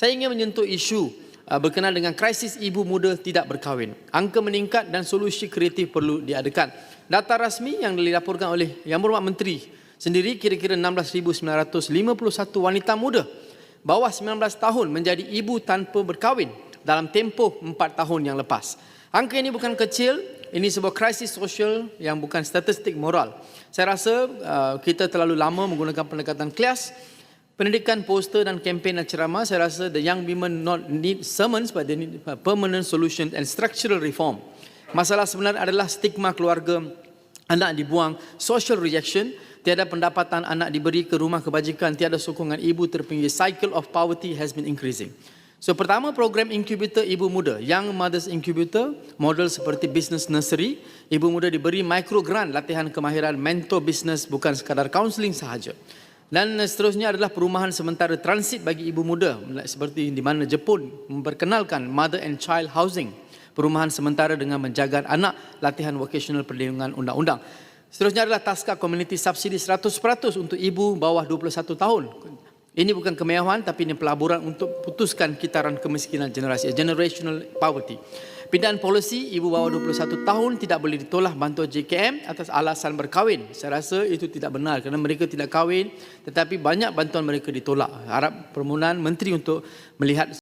Saya ingin menyentuh isu uh, berkenaan dengan krisis ibu muda tidak berkahwin. Angka meningkat dan solusi kreatif perlu diadakan. Data rasmi yang dilaporkan oleh Yang Berhormat Menteri sendiri kira-kira 16,951 wanita muda bawah 19 tahun menjadi ibu tanpa berkahwin dalam tempoh 4 tahun yang lepas. Angka ini bukan kecil, ini sebuah krisis sosial yang bukan statistik moral. Saya rasa uh, kita terlalu lama menggunakan pendekatan kelas pendidikan, poster dan kempen dan ceramah, saya rasa the young women not need sermons but they need a permanent solution and structural reform. Masalah sebenar adalah stigma keluarga, anak dibuang, social rejection, tiada pendapatan anak diberi ke rumah kebajikan, tiada sokongan ibu terpinggir. Cycle of poverty has been increasing. So pertama program incubator ibu muda, Young Mothers Incubator, model seperti business nursery, ibu muda diberi micro grant latihan kemahiran mentor business bukan sekadar counselling sahaja. Dan seterusnya adalah perumahan sementara transit bagi ibu muda seperti di mana Jepun memperkenalkan mother and child housing. Perumahan sementara dengan menjaga anak latihan vocational perlindungan undang-undang. Seterusnya adalah taska community subsidi 100% untuk ibu bawah 21 tahun. Ini bukan kemewahan tapi ini pelaburan untuk putuskan kitaran kemiskinan generasi, generational poverty. Pindahan polisi ibu bawah 21 tahun tidak boleh ditolak bantuan JKM atas alasan berkahwin. Saya rasa itu tidak benar kerana mereka tidak kahwin tetapi banyak bantuan mereka ditolak. Harap permohonan menteri untuk melihat